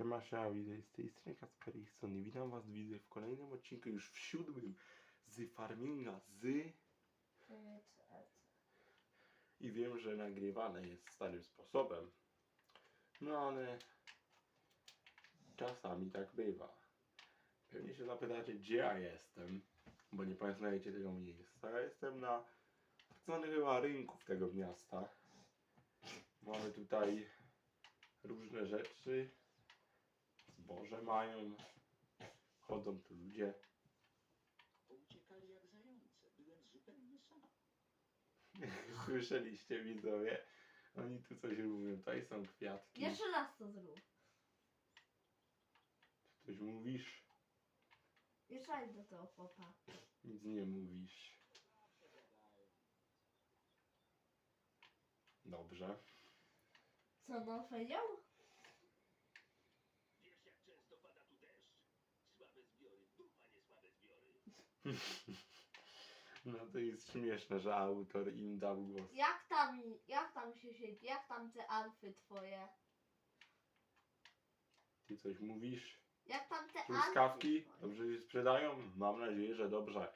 Siema, siema, widzę z tej strony Kasperikson i witam was widzę w kolejnym odcinku, już w siódmym z farminga z i wiem, że nagrywane jest starym sposobem, no ale czasami tak bywa. Pewnie się zapytacie, gdzie ja jestem, bo nie pamiętacie tego miejsca. Ja jestem na tak chyba rynku w tego miasta. Mamy tutaj różne rzeczy, zboże mają, chodzą tu ludzie. Uciekali jak zające. Byłem zupełnie sam. Słyszeliście widzowie? Oni tu coś mówią, tutaj są kwiatki. Jeszcze raz to zrób. Coś mówisz, Jeszcze raz do tego chłopa. nic nie mówisz. Dobrze. Co no powiedział? No to jest śmieszne, że autor im dał głos. Jak tam, jak tam się siedzi? Jak tam te alfy twoje? Ty coś mówisz? Jak tam te Truskawki? alfy twoje? Dobrze się sprzedają? Mam nadzieję, że dobrze.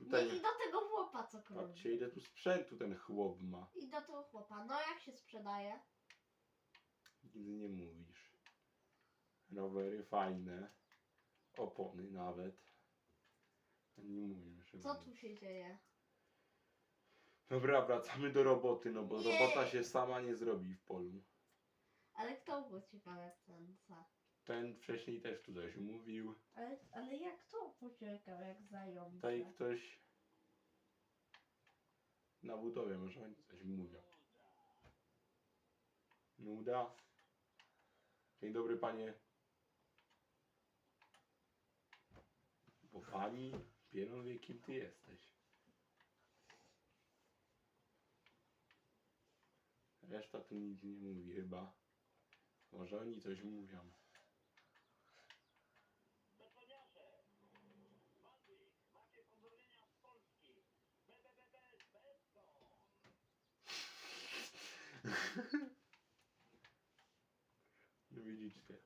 Nie, Tutaj, i do tego chłopa co krąży. patrzcie ile tu sprzętu ten chłop ma. I do tego chłopa. No jak się sprzedaje? Nic nie mówisz. Rowery fajne. Opony nawet. Nie mówię, że Co tu się dzieje? Dobra, wracamy do roboty, no bo Nie. robota się sama nie zrobi w polu. Ale kto uciekał jak zająca? Ten wcześniej też tu coś mówił. Ale, ale jak to uciekał jak zająca? Tutaj ktoś na budowie może oni coś mówią. Nuda. Dzień dobry panie. Bo pani pieron wie kim ty jesteś. Reszta tu nic nie mówi chyba. Może oni coś mówią. No widzicie.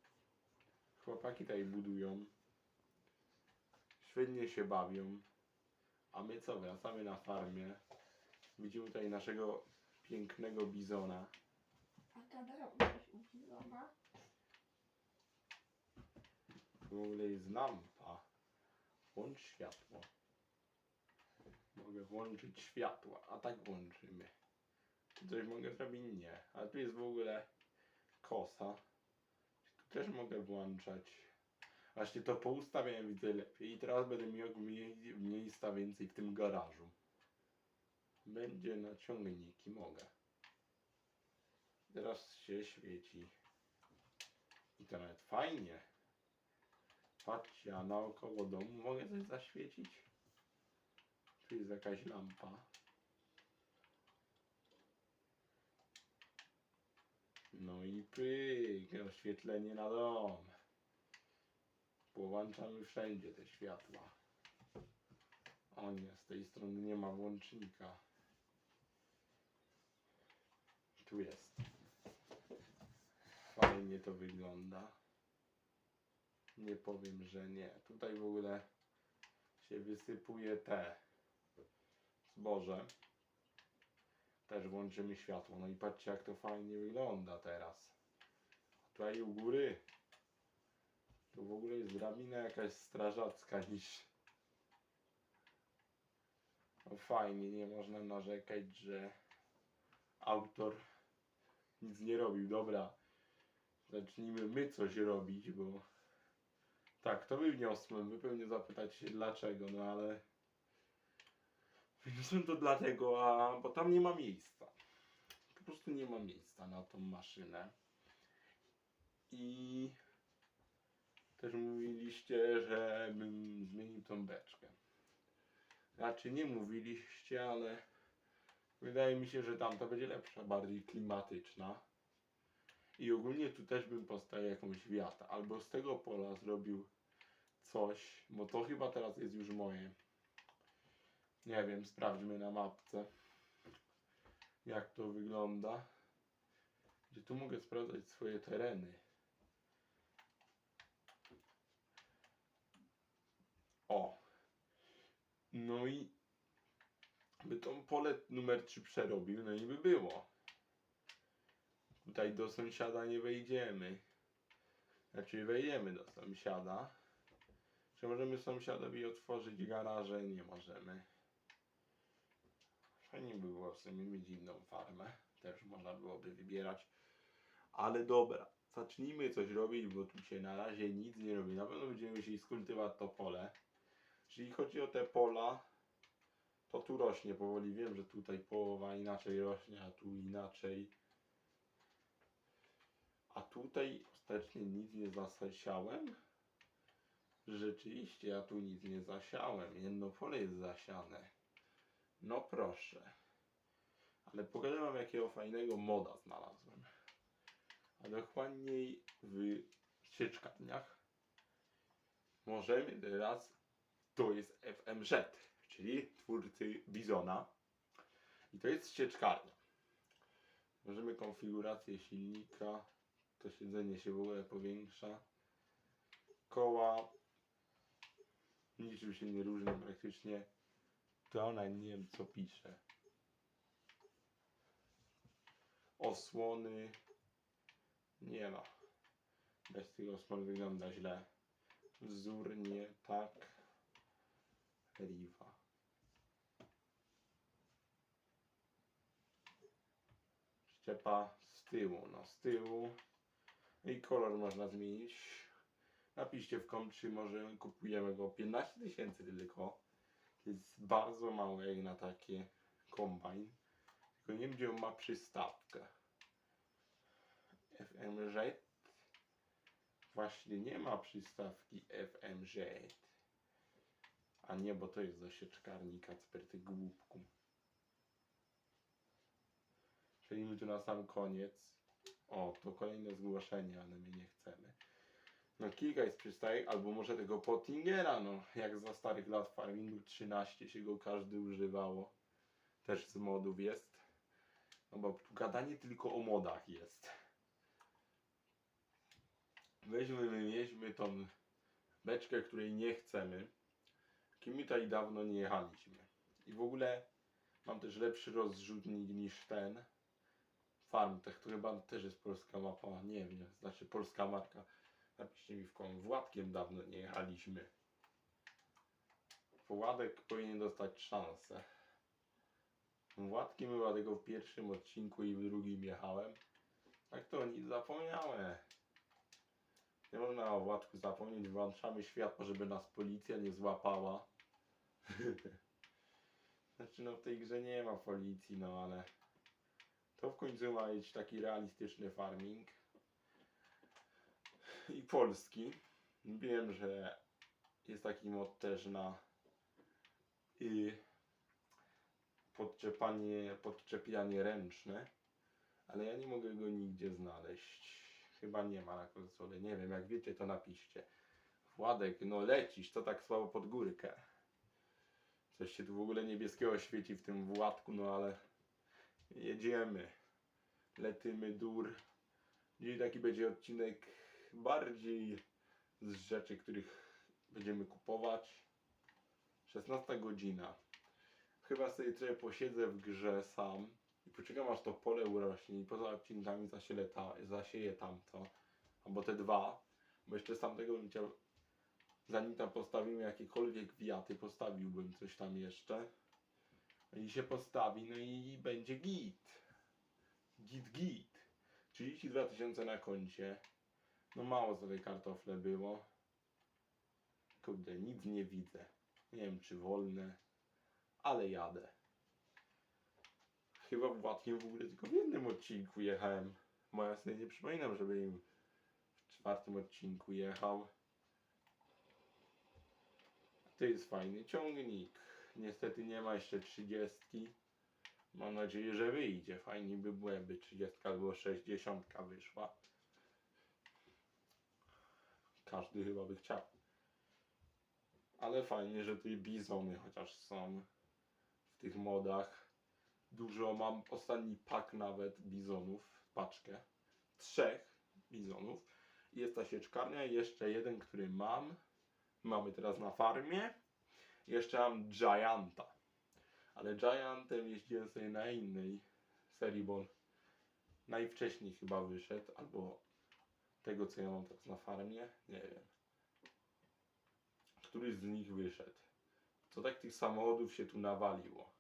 Chłopaki tutaj budują. Świetnie się bawią. A my co? Wracamy na farmie. Widzimy tutaj naszego pięknego bizona. A gadają coś u Bizona? W ogóle jest lampa. Włącz światło. Mogę włączyć światło, a tak włączymy. Czy coś mogę zrobić? Nie. A tu jest w ogóle kosa. Tu też mogę włączać? Właśnie to poustawiałem widzę lepiej i teraz będę miał mniej, miejsca więcej w tym garażu. Będzie na ciągniki, mogę. Teraz się świeci. I to nawet fajnie. Patrzcie, a naokoło domu mogę coś zaświecić? Tu jest jakaś lampa. No i pyk, oświetlenie na dom. Połączamy wszędzie te światła. O nie, z tej strony nie ma włącznika. Tu jest. Fajnie to wygląda. Nie powiem, że nie. Tutaj w ogóle się wysypuje te zboże. Też włączymy światło. No i patrzcie jak to fajnie wygląda teraz. Tutaj u góry to w ogóle jest drabina jakaś strażacka niż no fajnie, nie można narzekać, że autor nic nie robił. Dobra, zacznijmy my coś robić, bo tak, to wyniosłem. Wy pewnie zapytacie się dlaczego, no ale wyniosłem to dlatego, a bo tam nie ma miejsca. Po prostu nie ma miejsca na tą maszynę. I też mówiliście, żebym zmienił tą beczkę. Znaczy nie mówiliście, ale wydaje mi się, że tamta będzie lepsza, bardziej klimatyczna. I ogólnie tu też bym postawił jakąś wiatę. Albo z tego pola zrobił coś, bo to chyba teraz jest już moje. Nie wiem, sprawdźmy na mapce, jak to wygląda. Gdzie tu mogę sprawdzać swoje tereny. No i by tą pole numer 3 przerobił, no i by było. Tutaj do sąsiada nie wejdziemy. Znaczy wejdziemy do sąsiada. Czy możemy sąsiadowi otworzyć garaże? Nie możemy. Fajnie by było w sumie mieć inną farmę. Też można byłoby wybierać. Ale dobra, zacznijmy coś robić, bo tu się na razie nic nie robi. Na pewno będziemy musieli skultywować to pole. Jeżeli chodzi o te pola, to tu rośnie powoli. Wiem, że tutaj połowa inaczej rośnie, a tu inaczej. A tutaj ostatecznie nic nie zasiałem. Rzeczywiście, ja tu nic nie zasiałem. Jedno pole jest zasiane. No proszę. Ale pokażę wam jakiego fajnego moda znalazłem. A dokładniej w sieczkarniach możemy teraz, to jest FMZ, czyli twórcy Bizona. I to jest sieczkarnia. Możemy konfigurację silnika, to siedzenie się w ogóle powiększa. Koła niczym się nie różnią praktycznie. To ona nie wiem co pisze. Osłony nie ma. Bez tych osłon wygląda źle. Wzór nie tak. Riva. Szczepa z tyłu, no z tyłu. I kolor można zmienić. Napiszcie w kom, czy może kupujemy go 15 tysięcy tylko. To jest bardzo mało jak na takie kombajn. Tylko nie gdzie on ma przystawkę. FMZ. Właśnie nie ma przystawki FMZ. A nie, bo to jest do sieczkarni Kacper, ty głupku. Przejdźmy tu na sam koniec. O, to kolejne zgłoszenie, ale my nie chcemy. No kilka jest przystajek, albo może tego Pottingera, no. Jak za starych lat Farmingu 13 się go każdy używało. Też z modów jest. No bo tu gadanie tylko o modach jest. Weźmy, wymieźmy tą beczkę, której nie chcemy. Kim tutaj dawno nie jechaliśmy. I w ogóle mam też lepszy rozrzutnik niż ten. Farmtech, to chyba też jest polska mapa. Nie wiem, znaczy polska marka. Napiszcie mi w kom. Władkiem dawno nie jechaliśmy. Władek powinien dostać szansę. Władkiem chyba tego w pierwszym odcinku i w drugim jechałem. Tak to nic zapomniałem. Nie można o Władku zapomnieć. Włączamy światło, żeby nas policja nie złapała. znaczy no w tej grze nie ma policji, no ale to w końcu ma być taki realistyczny farming. I polski. Wiem, że jest taki mod też na y, podczepanie, podczepianie ręczne, ale ja nie mogę go nigdzie znaleźć. Chyba nie ma na konsoli. Nie wiem, jak wiecie, to napiszcie. Władek, no lecisz, to tak słabo pod górkę. Coś się tu w ogóle niebieskiego świeci w tym Władku, no ale jedziemy. Letymy dur. Dzisiaj taki będzie odcinek bardziej z rzeczy, których będziemy kupować. 16 godzina. Chyba sobie trochę posiedzę w grze sam i poczekam aż to pole urośnie i poza odcinkami zasieję, ta, zasieję tamto. Albo te dwa. Bo jeszcze z tamtego bym chciał, zanim tam postawimy jakiekolwiek wiaty, postawiłbym coś tam jeszcze. I się postawi, no i będzie git. Git, git. 32 tysiące na koncie. No mało za te kartofle było. Kurde, nic nie widzę. Nie wiem czy wolne, ale jadę. Chyba Władkiem w ogóle tylko w jednym odcinku jechałem. Bo ja sobie nie przypominam, żeby im w czwartym odcinku jechał. To jest fajny ciągnik. Niestety nie ma jeszcze 30. Mam nadzieję, że wyjdzie. Fajnie by było, jakby 30 albo 60 wyszła. Każdy chyba by chciał. Ale fajnie, że tutaj bizony chociaż są w tych modach. Dużo mam, ostatni pak nawet bizonów, paczkę. Trzech bizonów. Jest ta sieczkarnia i jeszcze jeden, który mam. Mamy teraz na farmie. Jeszcze mam Gianta. Ale Giantem jeździłem sobie na innej serii, bo on najwcześniej chyba wyszedł, albo tego co ja mam teraz na farmie, nie wiem. Któryś z nich wyszedł. Co tak tych samochodów się tu nawaliło?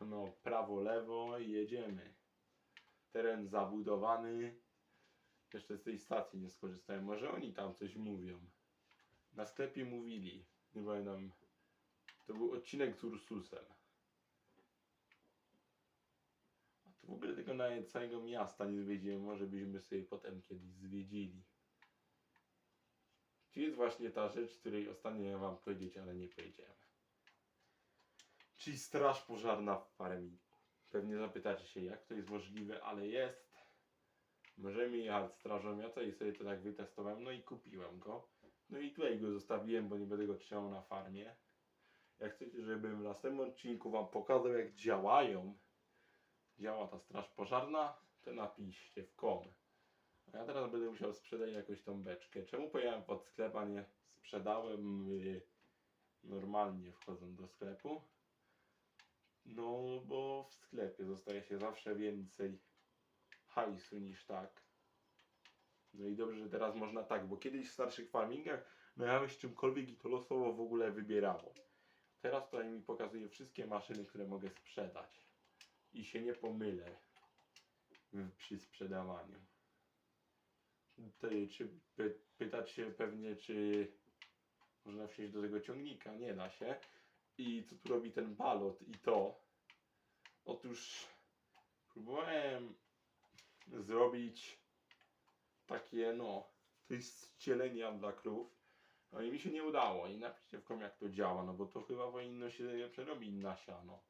No, prawo, lewo jedziemy. Teren zabudowany. Jeszcze z tej stacji nie skorzystałem. Może oni tam coś mówią. Na sklepie mówili. Nie pamiętam. To był odcinek z Ursusem. A to w ogóle tego nawet całego miasta nie zwiedziłem. Może byśmy sobie potem kiedyś zwiedzili. Tu jest właśnie ta rzecz, której ostatnio miałem wam powiedzieć, ale nie powiedziałem. Czyli straż pożarna w farmingu. Pewnie zapytacie się, jak to jest możliwe, ale jest. Możemy jechać strażą miasta i sobie to tak wytestowałem, no i kupiłem go. No i tutaj go zostawiłem, bo nie będę go trzymał na farmie. Jak chcecie, żebym w następnym odcinku wam pokazał, jak działają, działa ta straż pożarna, to napiszcie w kom. A ja teraz będę musiał sprzedać jakąś tą beczkę. Czemu pojechałem pod sklep, a nie sprzedałem yy, normalnie wchodząc do sklepu? No, bo w sklepie zostaje się zawsze więcej hajsu niż tak. No i dobrze, że teraz można tak, bo kiedyś w starszych farmingach miałeś czymkolwiek i to losowo w ogóle wybierało. Teraz tutaj mi pokazuje wszystkie maszyny, które mogę sprzedać. I się nie pomylę przy sprzedawaniu. Tutaj, czy py, pytać się pewnie, czy można wsiąść do tego ciągnika? Nie da się. I co tu robi ten balot i to? Otóż próbowałem zrobić takie, no, to jest ścielenia dla krów. No i mi się nie udało. I napiszcie w kom jak to działa, no bo to chyba powinno się przerobić na siano.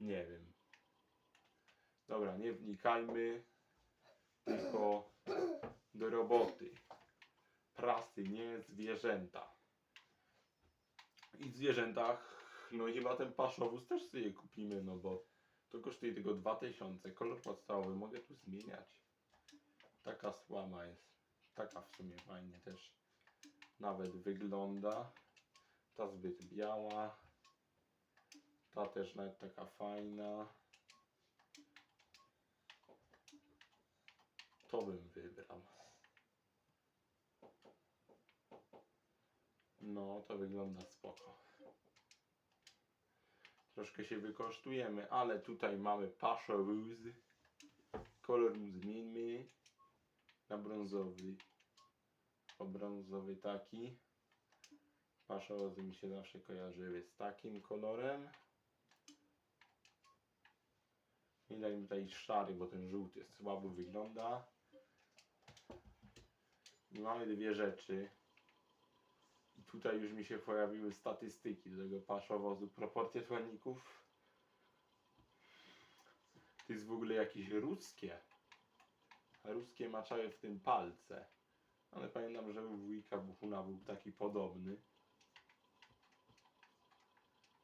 Nie wiem. Dobra, nie wnikajmy. Tylko do roboty. Prasy, nie zwierzęta. I w zwierzętach, no i chyba ten paszowóz też sobie kupimy, no bo to kosztuje tylko 2000. Kolor podstawowy mogę tu zmieniać. Taka słama jest. Taka w sumie fajnie też nawet wygląda. Ta zbyt biała. Ta też nawet taka fajna. To bym wybrał. No, to wygląda spoko. Troszkę się wykosztujemy, ale tutaj mamy paszowóz. Kolor mu zmieńmy na brązowy. O brązowy taki. Paszowozy mi się zawsze kojarzyły z takim kolorem. I dajmy tutaj szary, bo ten żółty słabo wygląda. I mamy dwie rzeczy. Tutaj już mi się pojawiły statystyki do tego paszowozu. Proporcje tłanników. To jest w ogóle jakieś ruskie. Ruskie maczały w tym palce. Ale pamiętam, że u wujka Buchuna był taki podobny.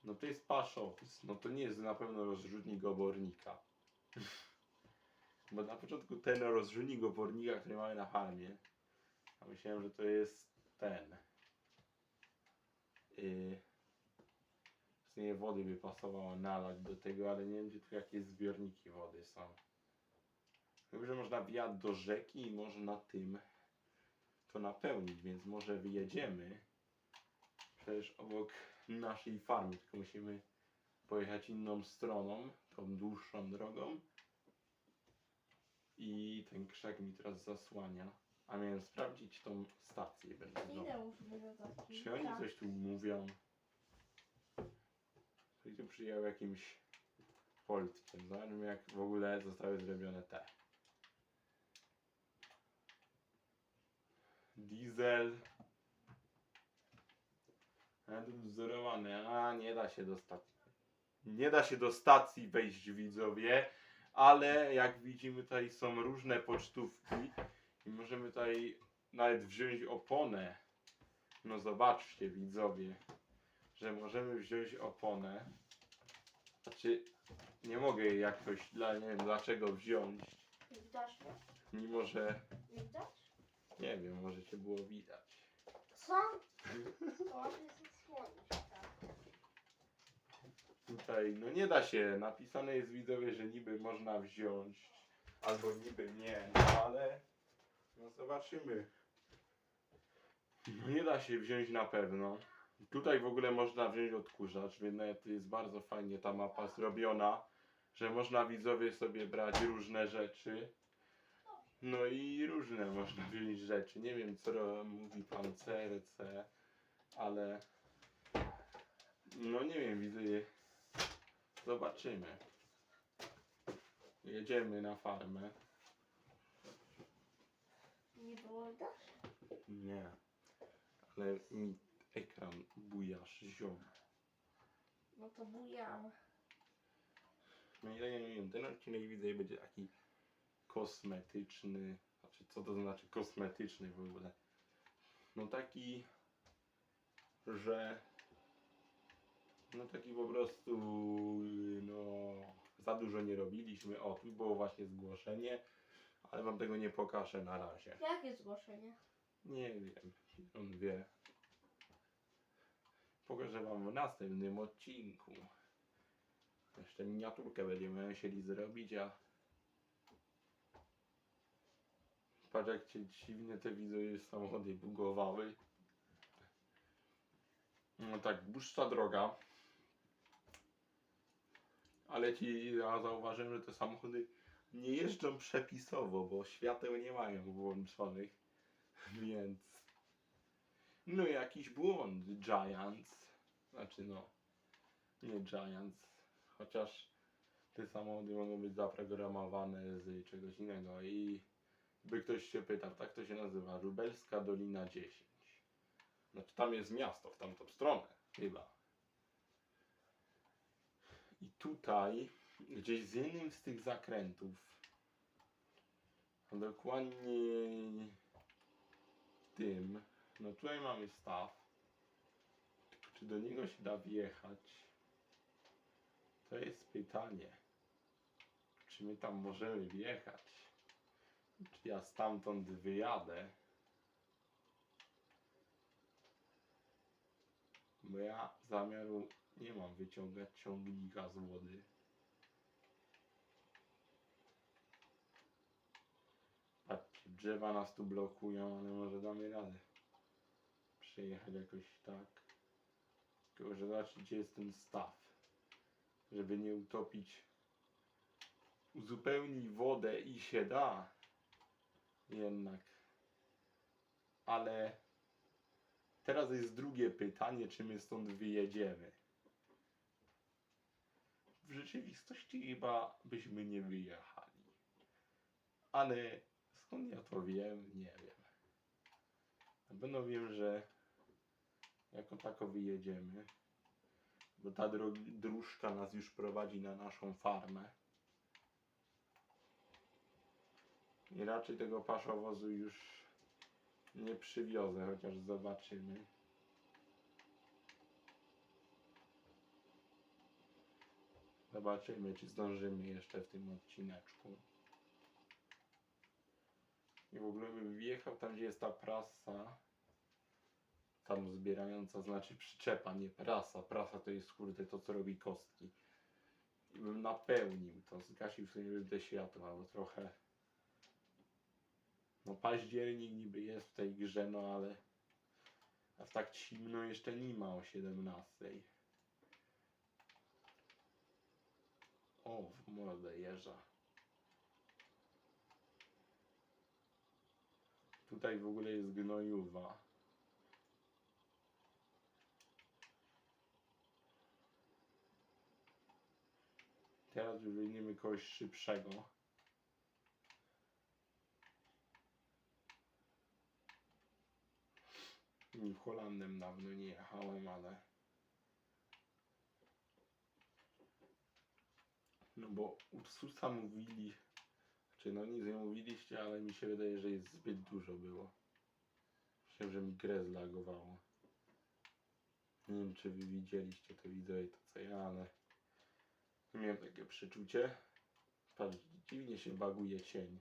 No to jest paszowóz. No to nie jest na pewno rozrzutnik obornika. Bo na początku ten rozrzutnik obornika, który mamy na farmie, a myślałem, że to jest ten. Yy, w sumie wody by pasowało nalać do tego, ale nie wiem, gdzie tu jakieś zbiorniki wody są. Wiem, że można wjechać do rzeki i można tym to napełnić, więc może wyjedziemy przecież obok naszej farmy, tylko musimy pojechać inną stroną, tą dłuższą drogą. I ten krzak mi teraz zasłania. A miałem sprawdzić tą stację już było taki? Czy oni coś tu mówią? Ktoś tu przyjął jakimś poltkiem. Zobaczmy jak w ogóle zostały zrobione te. Diesel. A tu wzorowane. A nie da się do stacji. Nie da się do stacji wejść widzowie. Ale jak widzimy tutaj są różne pocztówki. I możemy tutaj nawet wziąć oponę. No zobaczcie widzowie, że możemy wziąć oponę. Znaczy, nie mogę jej jakoś, dla, nie wiem dlaczego wziąć. Widocznie. Mimo, że Widać? nie wiem, może cię było widać. Co? To ładnie zasłonić, tak. Tutaj, no nie da się, napisane jest widzowie, że niby można wziąć, albo niby nie, no ale no zobaczymy. No nie da się wziąć na pewno. Tutaj w ogóle można wziąć odkurzacz, więc nawet jest bardzo fajnie ta mapa zrobiona, że można widzowie sobie brać różne rzeczy. No i różne można wziąć rzeczy. Nie wiem co mówi pan CRC, ale no nie wiem, widzowie. Zobaczymy. Jedziemy na farmę. Nie było widać? Nie. Ale mi ekran bujasz, ziom. No to bujam. No ja nie wiem, ten odcinek widzę i będzie taki kosmetyczny. Znaczy, co to znaczy kosmetyczny w ogóle? No taki, że no taki po prostu no za dużo nie robiliśmy. O, tu było właśnie zgłoszenie, ale wam tego nie pokażę na razie. Jakie zgłoszenie? Nie wiem, on wie. Pokażę wam w następnym odcinku. Jeszcze miniaturkę będziemy musieli zrobić, a... Patrz jak cię dziwnie te widzę samochody bugowały. No tak, dłuższa droga. Ale ci ja zauważyłem, że te samochody nie jeżdżą przepisowo, bo świateł nie mają włączonych. Więc. No jakiś błąd, Giants. Znaczy no. Nie Giants. Chociaż te samochody mogą być zaprogramowane z czegoś innego. I by ktoś się pytał, tak to się nazywa. Lubelska Dolina 10. Znaczy tam jest miasto, w tamtą stronę. Chyba. I tutaj, gdzieś z jednym z tych zakrętów, dokładnie tym, no tutaj mamy staw. Czy do niego się da wjechać? To jest pytanie. Czy my tam możemy wjechać? Czy ja stamtąd wyjadę? Bo ja zamiaru nie mam wyciągać ciągnika z wody. Patrzcie, drzewa nas tu blokują, ale może damy radę przejechać jakoś tak. Tylko, że zobaczcie, gdzie jest ten staw. Żeby nie utopić. Uzupełnij wodę i się da. Jednak. Ale teraz jest drugie pytanie, czy my stąd wyjedziemy. W rzeczywistości chyba byśmy nie wyjechali. Ale skąd ja to wiem? Nie wiem. Na pewno wiem, że jako tako wyjedziemy. Bo ta dróżka nas już prowadzi na naszą farmę. I raczej tego paszowozu już nie przywiozę, chociaż zobaczymy. Zobaczymy, czy zdążymy jeszcze w tym odcineczku. I w ogóle bym wjechał tam, gdzie jest ta prasa. Tam zbierająca, znaczy przyczepa, nie prasa. Prasa to jest kurde to, co robi kostki. I bym napełnił to, zgasił sobie bym te światła, bo trochę... No październik niby jest w tej grze, no ale... A tak zimno jeszcze nie ma o 17. O, w mordę jeża. Tutaj w ogóle jest gnojuwa. Teraz weźmiemy kogoś szybszego. New Holandem dawno nie jechałem, ale... No bo Ursusa mówili, czy no nic nie mówiliście, ale mi się wydaje, że jest zbyt dużo było. Myślę, że mi grę zlagowało. Nie wiem, czy wy widzieliście to widzowie, to co ja, ale miałem takie przeczucie. Patrz, dziwnie się baguje cień.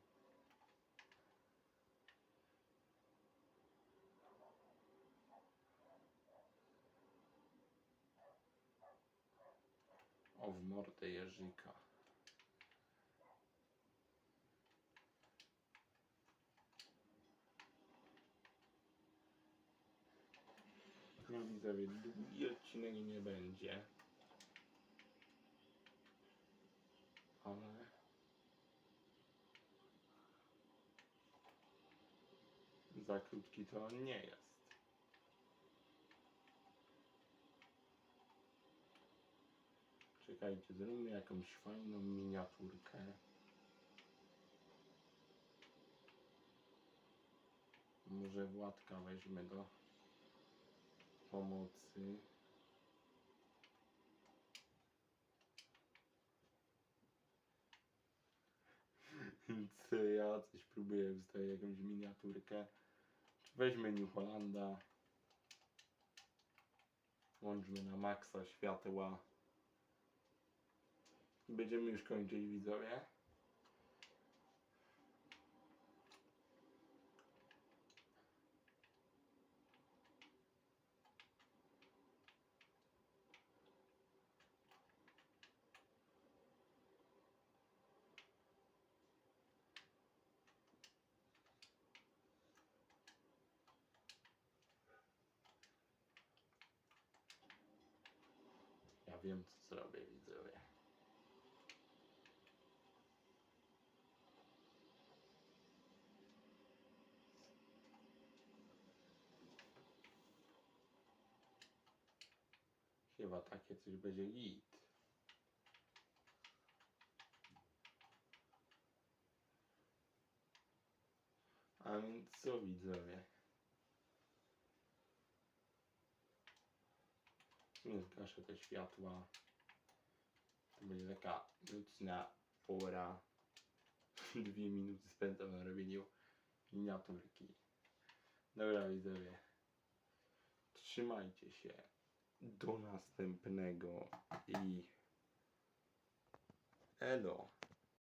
O, w mordę Jerzyka. Widzowie, długi odcinek nie będzie. Ale... Za krótki to nie jest. Czekajcie, zróbmy jakąś fajną miniaturkę. Może Władka weźmie do pomocy. Co ja coś próbuję wstawić jakąś miniaturkę. Weźmy New Hollanda. Włączmy na maksa światła. I będziemy już kończyć widzowie. Ja wiem co zrobię widzowie. Chyba takie coś będzie git. A więc co widzowie? Nie zgaszę te światła. To będzie taka nocna pora. Dwie minuty spędzam na robieniu miniaturki. Dobra widzowie. Trzymajcie się. Do następnego i elo.